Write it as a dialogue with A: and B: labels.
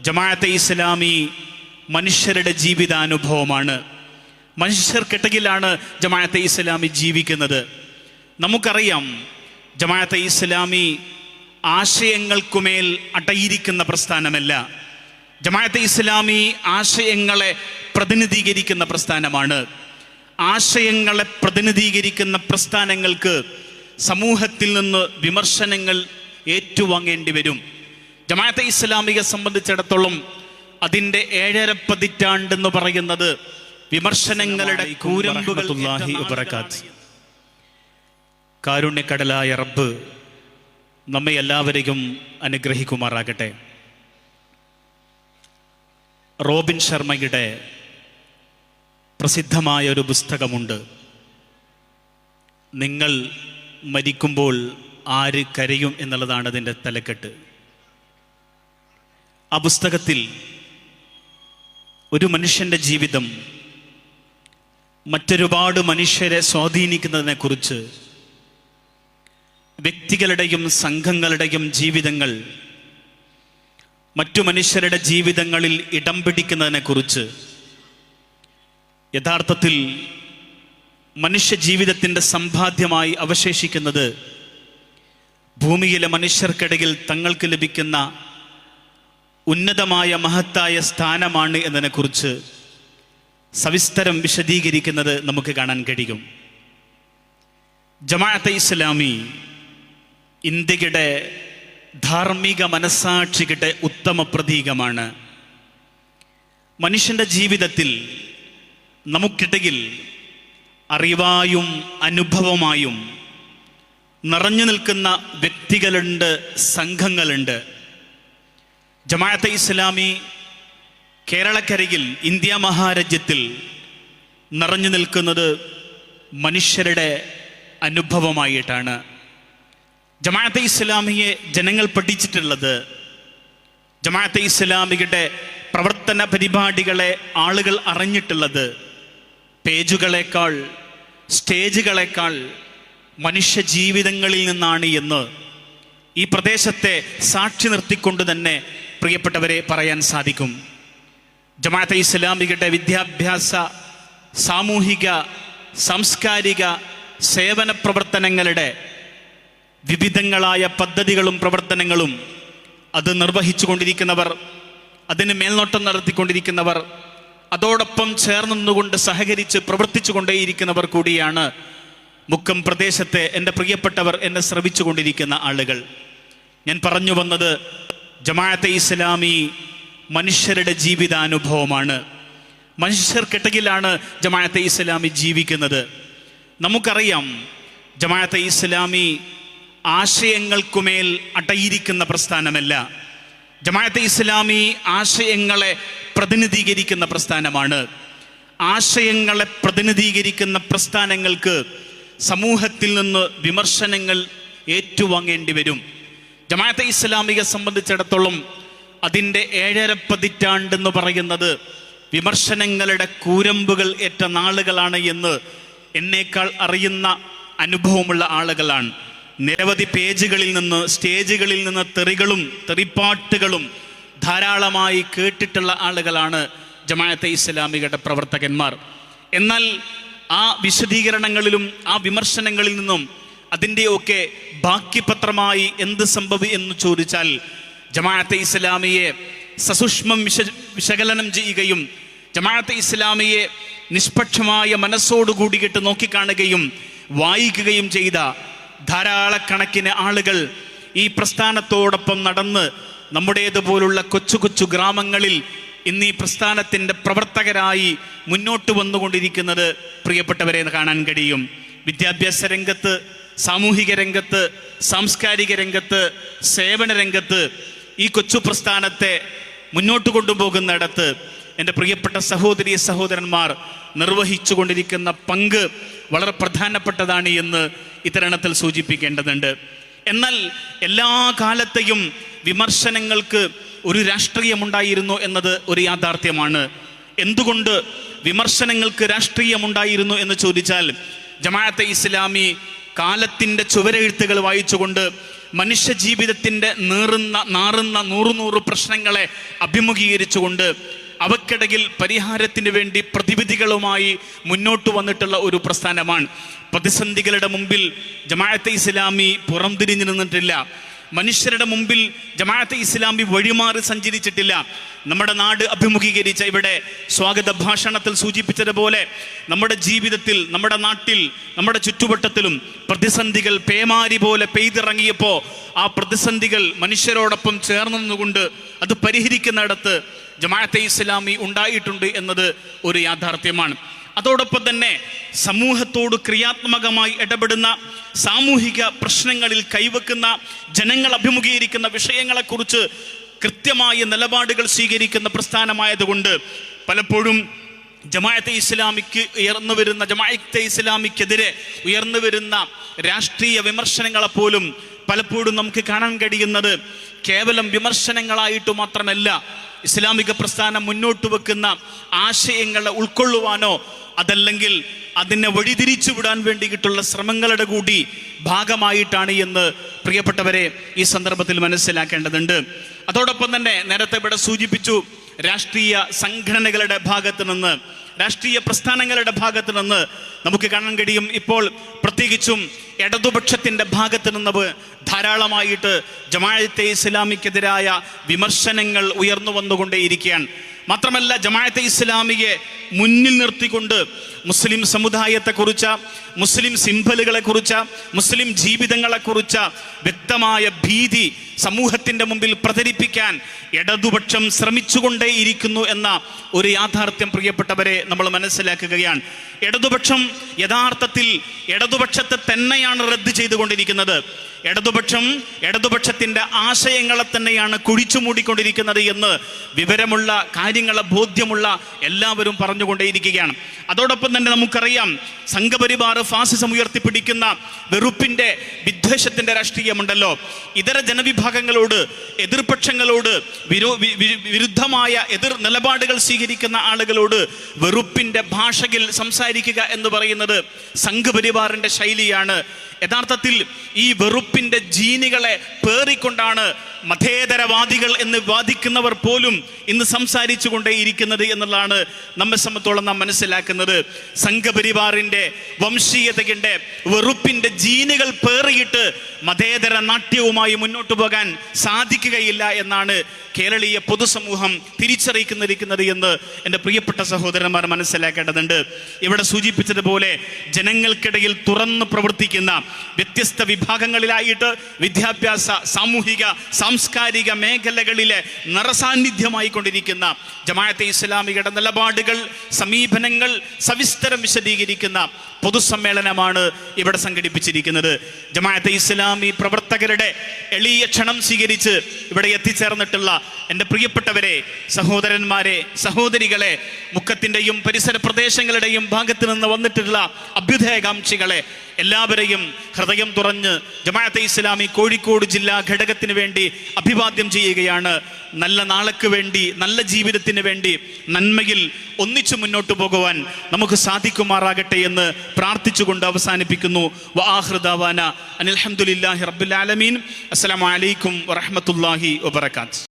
A: ജമാഅത്തെ ഇസ്ലാമി മനുഷ്യരുടെ ജീവിതാനുഭവമാണ്. മനുഷ്യർക്കിടയിലാണ് ജമാഅത്തെ ഇസ്ലാമി ജീവിക്കുന്നത്. നമുക്കറിയാം ജമാഅത്തെ ഇസ്ലാമി ആശയങ്ങൾക്കുമേൽ അടയിരിക്കുന്ന പ്രസ്ഥാനമല്ല. ജമാഅത്തെ ഇസ്ലാമി ആശയങ്ങളെ പ്രതിനിധീകരിക്കുന്ന പ്രസ്ഥാനമാണ്. ആശയങ്ങളെ പ്രതിനിധീകരിക്കുന്ന പ്രസ്ഥാനങ്ങൾക്ക് സമൂഹത്തിൽ നിന്ന് വിമർശനങ്ങൾ ഏറ്റുവാങ്ങേണ്ടി വരും. ജമാഅത്തെ ഇസ്ലാമിയെ സംബന്ധിച്ചിടത്തോളം അതിന്റെ ഏഴര പതിറ്റാണ്ടെന്ന് പറയുന്നത് വിമർശനങ്ങളുടെ കൂരമ്പുകൾ. കാരുണ്യക്കടലായ റബ്ബ് നമ്മെ എല്ലാവരെയും അനുഗ്രഹിക്കുമാറാകട്ടെ. റോബിൻ ശർമ്മയുടെ പ്രസിദ്ധമായ ഒരു പുസ്തകമുണ്ട്. നിങ്ങൾ മരിക്കുമ്പോൾ ആര് കരയും എന്നുള്ളതാണ് അതിന്റെ തലക്കെട്ട്. ആ പുസ്തകത്തിൽ ഒരു മനുഷ്യന്റെ ജീവിതം മറ്റൊരുപാട് മനുഷ്യരെ സ്വാധീനിക്കുന്നതിനെക്കുറിച്ച് വ്യക്തികളുടെയും സംഘങ്ങളുടെയും ജീവിതങ്ങൾ മറ്റു മനുഷ്യരുടെ ജീവിതങ്ങളിൽ ഇടം പിടിക്കുന്നതിനെക്കുറിച്ച് യഥാർത്ഥത്തിൽ മനുഷ്യ ജീവിതത്തിന്റെ സമ്പാദ്യമായി അവശേഷിക്കുന്നത് ഭൂമിയിലെ മനുഷ്യർക്കിടയിൽ തങ്ങൾക്ക് ലഭിക്കുന്ന ഉന്നതമായ മഹത്തായ സ്ഥാനമാണ് എന്നതിനെക്കുറിച്ച് സവിസ്തരം വിശദീകരിക്കുന്നത് നമുക്ക് കാണാൻ കഴിയും. ജമാഅത്തെ ഇസ്ലാമി ഇന്ത്യയുടെ ധാർമ്മിക മനസ്സാക്ഷികളുടെ ഉത്തമ പ്രതീകമാണ്. മനുഷ്യന്റെ ജീവിതത്തിൽ നമുക്കിടയിൽ അറിവായും അനുഭവമായും നിറഞ്ഞു നിൽക്കുന്ന വ്യക്തികളുണ്ട് സംഘങ്ങളുണ്ട്. ജമാഅത്തെ ഇസ്ലാമി കേരളക്കരയിൽ ഇന്ത്യ മഹാരാജ്യത്തിൽ നിറഞ്ഞു നിൽക്കുന്നത് മനുഷ്യരുടെ അനുഭവമായിട്ടാണ്. ജമാഅത്തെ ഇസ്ലാമിയെ ജനങ്ങൾ പഠിച്ചിട്ടുള്ളത് ജമാഅത്തെ ഇസ്ലാമിയുടെ പ്രവർത്തന പരിപാടികളെ ആളുകൾ അറിഞ്ഞിട്ടുള്ളത് പേജുകളേക്കാൾ സ്റ്റേജുകളേക്കാൾ മനുഷ്യ ജീവിതങ്ങളിൽ നിന്നാണ് എന്ന് ഈ പ്രദേശത്തെ സാക്ഷി നിർത്തിക്കൊണ്ട് തന്നെ പ്രിയപ്പെട്ടവരെ പറയാൻ സാധിക്കും. ജമാഅത്തെ ഇസ്ലാമികളുടെ വിദ്യാഭ്യാസ സാമൂഹിക സാംസ്കാരിക സേവന പ്രവർത്തനങ്ങളുടെ വിവിധങ്ങളായ പദ്ധതികളും പ്രവർത്തനങ്ങളും അത് നിർവഹിച്ചു കൊണ്ടിരിക്കുന്നവർ അതിന് മേൽനോട്ടം നടത്തിക്കൊണ്ടിരിക്കുന്നവർ അതോടൊപ്പം ചേർന്നുകൊണ്ട് സഹകരിച്ച് പ്രവർത്തിച്ചു കൊണ്ടേയിരിക്കുന്നവർ കൂടിയാണ് മുക്കം പ്രദേശത്തെ എന്റെ പ്രിയപ്പെട്ടവർ എന്നെ ശ്രവിച്ചു കൊണ്ടിരിക്കുന്ന ആളുകൾ. ഞാൻ പറഞ്ഞു വന്നത് ജമാഅത്തെ ഇസ്ലാമി മനുഷ്യരുടെ ജീവിതാനുഭവമാണ്. മനുഷ്യർക്കിടയിലാണ് ജമാഅത്തെ ഇസ്ലാമി ജീവിക്കുന്നത്. നമുക്കറിയാം ജമാഅത്തെ ഇസ്ലാമി ആശയങ്ങൾക്കുമേൽ അടയിരിക്കുന്ന പ്രസ്ഥാനമല്ല. ജമാഅത്തെ ഇസ്ലാമി ആശയങ്ങളെ പ്രതിനിധീകരിക്കുന്ന പ്രസ്ഥാനമാണ്. ആശയങ്ങളെ പ്രതിനിധീകരിക്കുന്ന പ്രസ്ഥാനങ്ങൾക്ക് സമൂഹത്തിൽ നിന്ന് വിമർശനങ്ങൾ ഏറ്റുവാങ്ങേണ്ടി വരും. ജമാഅത്തെ ഇസ്ലാമിയെ സംബന്ധിച്ചിടത്തോളം അതിന്റെ ഏഴര പതിറ്റാണ്ടെന്ന് പറയുന്നത് വിമർശനങ്ങളുടെ കൂരമ്പുകൾ ഏറ്റ നാളുകളാണ് എന്ന് എന്നേക്കാൾ അറിയുന്ന അനുഭവമുള്ള ആളുകളാണ്. നിരവധി പേജുകളിൽ നിന്ന് സ്റ്റേജുകളിൽ നിന്ന് തെറികളും തെറിപ്പാട്ടുകളും ധാരാളമായി കേട്ടിട്ടുള്ള ആളുകളാണ് ജമാഅത്തെ ഇസ്ലാമികളുടെ പ്രവർത്തകന്മാർ. എന്നാൽ ആ വിശദീകരണങ്ങളിലും ആ വിമർശനങ്ങളിൽ നിന്നും അതിന്റെയൊക്കെ ബാക്കി പത്രമായി എന്ത് സംഭവി എന്ന് ചോദിച്ചാൽ ജമാഅത്തെ ഇസ്ലാമിയെ സസൂക്ഷ്മം വിശ വിശകലനം ചെയ്യുകയും ജമാഅത്തെ ഇസ്ലാമിയെ നിഷ്പക്ഷമായ മനസ്സോടുകൂടിയിട്ട് നോക്കിക്കാണുകയും വായിക്കുകയും ചെയ്ത ധാരാളക്കണക്കിന് ആളുകൾ ഈ പ്രസ്ഥാനത്തോടൊപ്പം നടന്ന് നമ്മുടേതുപോലുള്ള കൊച്ചു കൊച്ചു ഗ്രാമങ്ങളിൽ ഇന്ന് ഈ പ്രസ്ഥാനത്തിന്റെ പ്രവർത്തകരായി മുന്നോട്ട് വന്നുകൊണ്ടിരിക്കുന്നത് പ്രിയപ്പെട്ടവരെ കാണാൻ കഴിയും. വിദ്യാഭ്യാസ രംഗത്ത് സാമൂഹിക രംഗത്ത് സാംസ്കാരിക രംഗത്ത് സേവന രംഗത്ത് ഈ കൊച്ചു പ്രസ്ഥാനത്തെ മുന്നോട്ട് കൊണ്ടുപോകുന്നിടത്ത് എന്റെ പ്രിയപ്പെട്ട സഹോദരി സഹോദരന്മാർ നിർവഹിച്ചു കൊണ്ടിരിക്കുന്ന പങ്ക് വളരെ പ്രധാനപ്പെട്ടതാണ് എന്ന് ഇത്തരണത്തിൽ സൂചിപ്പിക്കേണ്ടതുണ്ട്. എന്നാൽ എല്ലാ കാലത്തെയും വിമർശനങ്ങൾക്ക് ഒരു രാഷ്ട്രീയമുണ്ടായിരുന്നു എന്നത് ഒരു യാഥാർത്ഥ്യമാണ്. എന്തുകൊണ്ട് വിമർശനങ്ങൾക്ക് രാഷ്ട്രീയമുണ്ടായിരുന്നു എന്ന് ചോദിച്ചാൽ ജമാഅത്തെ ഇസ്ലാമി കാലത്തിന്റെ ചുവരെഴുത്തുകൾ വായിച്ചുകൊണ്ട് മനുഷ്യ ജീവിതത്തിന്റെ നീറുന്ന നാറുന്ന നൂറുനൂറ് പ്രശ്നങ്ങളെ അഭിമുഖീകരിച്ചുകൊണ്ട് അവക്കിടയിൽ പരിഹാരത്തിന് വേണ്ടി പ്രതിവിധികളുമായി മുന്നോട്ട് വന്നിട്ടുള്ള ഒരു പ്രസ്ഥാനമാണ്. പ്രതിസന്ധികളുടെ മുമ്പിൽ ജമാഅത്തെ ഇസ്ലാമി പുറംതിരിഞ്ഞു നിന്നിട്ടില്ല. മനുഷ്യരുടെ മുമ്പിൽ ജമാഅത്തെ ഇസ്ലാമി വഴിമാറി സഞ്ചരിച്ചിട്ടില്ല. നമ്മുടെ നാട് അഭിമുഖീകരിച്ച ഇവിടെ സ്വാഗത ഭാഷണത്തിൽ സൂചിപ്പിച്ചതുപോലെ നമ്മുടെ ജീവിതത്തിൽ നമ്മുടെ നാട്ടിൽ നമ്മുടെ ചുറ്റുവട്ടത്തിലും പ്രതിസന്ധികൾ പേമാരി പോലെ പെയ്തിറങ്ങിയപ്പോൾ ആ പ്രതിസന്ധികൾ മനുഷ്യരോടൊപ്പം ചേർന്നു നിന്നുകൊണ്ട് അത് പരിഹരിക്കുന്നിടത്ത് ജമാഅത്തെ ഇസ്ലാമി ഉണ്ടായിട്ടുണ്ട് എന്നത് ഒരു യാഥാർത്ഥ്യമാണ്. അതോടൊപ്പം തന്നെ സമൂഹത്തോട് ക്രിയാത്മകമായി ഇടപെടുന്ന സാമൂഹിക പ്രശ്നങ്ങളിൽ കൈവെക്കുന്ന ജനങ്ങൾ അഭിമുഖീകരിക്കുന്ന വിഷയങ്ങളെക്കുറിച്ച് കൃത്യമായ നിലപാടുകൾ സ്വീകരിക്കുന്ന പ്രസ്ഥാനമായതുകൊണ്ട് പലപ്പോഴും ജമായത്തെ ഇസ്ലാമിക്ക് ഉയർന്നു വരുന്ന ജമായത്തെ ഇസ്ലാമിക്കെതിരെ ഉയർന്നു വരുന്ന രാഷ്ട്രീയ വിമർശനങ്ങളെപ്പോലും പലപ്പോഴും നമുക്ക് കാണാൻ കഴിയുന്നത് കേവലം വിമർശനങ്ങളായിട്ട് മാത്രമല്ല ഇസ്ലാമിക പ്രസ്ഥാനം മുന്നോട്ട് വെക്കുന്ന ആശയങ്ങളെ ഉൾക്കൊള്ളുവാനോ അതല്ലെങ്കിൽ അതിനെ വഴിതിരിച്ചു വിടാൻ വേണ്ടിയിട്ടുള്ള ശ്രമങ്ങളുടെ കൂടി ഭാഗമായിട്ടാണ് എന്ന് പ്രിയപ്പെട്ടവരെ ഈ സന്ദർഭത്തിൽ മനസ്സിലാക്കേണ്ടതുണ്ട്. അതോടൊപ്പം തന്നെ നേരത്തെ ഇവിടെ സൂചിപ്പിച്ചു രാഷ്ട്രീയ സംഘടനകളുടെ ഭാഗത്ത് നിന്ന് രാഷ്ട്രീയ പ്രസ്ഥാനങ്ങളുടെ ഭാഗത്ത് നിന്ന് നമുക്ക് കാണാൻ കഴിയും. ഇപ്പോൾ പ്രത്യേകിച്ചും ഇടതുപക്ഷത്തിന്റെ ഭാഗത്ത് നിന്ന് ധാരാളമായിട്ട് ജമാഴത്തെ ഇസ്ലാമിക്കെതിരായ വിമർശനങ്ങൾ ഉയർന്നു വന്നുകൊണ്ടേയിരിക്കുകയാണ്. മാത്രമല്ല ജമാഅത്തെ ഇസ്ലാമിയെ മുന്നിൽ നിർത്തിക്കൊണ്ട് മുസ്ലിം സമുദായത്തെക്കുറിച്ച മുസ്ലിം സിംബലുകളെ കുറിച്ച മുസ്ലിം ജീവിതങ്ങളെക്കുറിച്ച വ്യക്തമായ ഭീതി സമൂഹത്തിന്റെ മുമ്പിൽ പ്രചരിപ്പിക്കാൻ ഇടതുപക്ഷം ശ്രമിച്ചുകൊണ്ടേയിരിക്കുന്നു എന്ന ഒരു യാഥാർത്ഥ്യം പ്രിയപ്പെട്ടവരെ നമ്മൾ മനസ്സിലാക്കുകയാണ്. ഇടതുപക്ഷം യഥാർത്ഥത്തിൽ ഇടതുപക്ഷത്തെ തന്നെയാണ് റദ്ദ് ചെയ്തുകൊണ്ടിരിക്കുന്നത്. ഇടതുപക്ഷം ഇടതുപക്ഷത്തിന്റെ ആശയങ്ങളെ തന്നെയാണ് കുഴിച്ചു മൂടിക്കൊണ്ടിരിക്കുന്നത് എന്ന് വിവരമുള്ള കാര്യങ്ങളെ ബോധ്യമുള്ള എല്ലാവരും പറഞ്ഞുകൊണ്ടേയിരിക്കുകയാണ്. അതോടൊപ്പം തന്നെ നമുക്കറിയാം സംഘപരിവാർ ഫാസിസം ഉയർത്തിപ്പിടിക്കുന്ന വെറുപ്പിന്റെ വിദ്വേഷത്തിന്റെ രാഷ്ട്രീയമുണ്ടല്ലോ. ഇതര ജനവിഭാഗങ്ങളോട് എതിർപക്ഷങ്ങളോട് വിരോ വിരുദ്ധമായ എതിർ നിലപാടുകൾ സ്വീകരിക്കുന്ന ആളുകളോട് വെറുപ്പിന്റെ ഭാഷയിൽ സംസാരിക്കുക എന്ന് പറയുന്നത് സംഘപരിവാറിന്റെ ശൈലിയാണ്. യഥാർത്ഥത്തിൽ ഈ വെറുപ്പിന്റെ ജീനുകളെ പേറിക്കൊണ്ടാണ് മതേതരവാദികൾ എന്ന് വാദിക്കുന്നവർ പോലും ഇന്ന് സംസാരിച്ചു കൊണ്ടേയിരിക്കുന്നത് എന്നുള്ളതാണ് നമ്മെ സംബന്ധിച്ചോളം നാം മനസ്സിലാക്കുന്നത്. സംഘപരിവാറിന്റെ വംശീയതയുടെ വെറുപ്പിന്റെ ജീനുകൾ പേറിയിട്ട് മതേതര നാട്യവുമായി മുന്നോട്ട് പോകാൻ സാധിക്കുകയില്ല എന്നാണ് കേരളീയ പൊതുസമൂഹം തിരിച്ചറിയിക്കുന്നിരിക്കുന്നത് എന്ന് എന്റെ പ്രിയപ്പെട്ട സഹോദരന്മാർ മനസ്സിലാക്കേണ്ടതുണ്ട്. ഇവിടെ സൂചിപ്പിച്ചതുപോലെ ജനങ്ങൾക്കിടയിൽ തുറന്നു പ്രവർത്തിക്കുന്ന വ്യത്യസ്ത വിഭാഗങ്ങളിലായിട്ട് വിദ്യാഭ്യാസ സാമൂഹിക സാംസ്കാരിക മേഖലകളിലെ നിറസാന്നിധ്യമായി കൊണ്ടിരിക്കുന്ന ജമാഅത്തെ ഇസ്ലാമികളുടെ നിലപാടുകൾ സമീപനങ്ങൾ സവിസ്തരം വിശദീകരിക്കുന്ന പൊതുസമ്മേളനമാണ് ഇവിടെ സംഘടിപ്പിച്ചിരിക്കുന്നത്. ജമാഅത്തെ ഇസ്ലാമി പ്രവർത്തകരുടെ എളിയ ക്ഷണം സ്വീകരിച്ച് ഇവിടെ എത്തിച്ചേർന്നിട്ടുള്ള എന്റെ പ്രിയപ്പെട്ടവരെ സഹോദരന്മാരെ സഹോദരികളെ മുക്കത്തിന്റെയും പരിസര പ്രദേശങ്ങളുടെയും ഭാഗത്ത് നിന്ന് വന്നിട്ടുള്ള അഭ്യുദയകാംക്ഷികളെ എല്ലാവരെയും ഹൃദയം തുറഞ്ഞ് ജമാഅത്തെ ഇസ്ലാമി കോഴിക്കോട് ജില്ലാ ഘടകത്തിന് വേണ്ടി അഭിവാദ്യം ചെയ്യുകയാണ്. നല്ല നാളേക്ക് വേണ്ടി നല്ല ജീവിതത്തിന് വേണ്ടി നന്മയിൽ ഒന്നിച്ചു മുന്നോട്ട് പോകുവാൻ നമുക്ക് സാധിക്കുമാറാകട്ടെ എന്ന് പ്രാർത്ഥിച്ചുകൊണ്ട് അവസാനിപ്പിക്കുന്നു. വാഹൃദാവാന അനിൽഹമുല്ലാഹി റബുലാലമീൻ ആലമീൻ. അസ്സലാമു അലൈക്കും വറഹ്മത്തുള്ളാഹി വബറകാത്ത്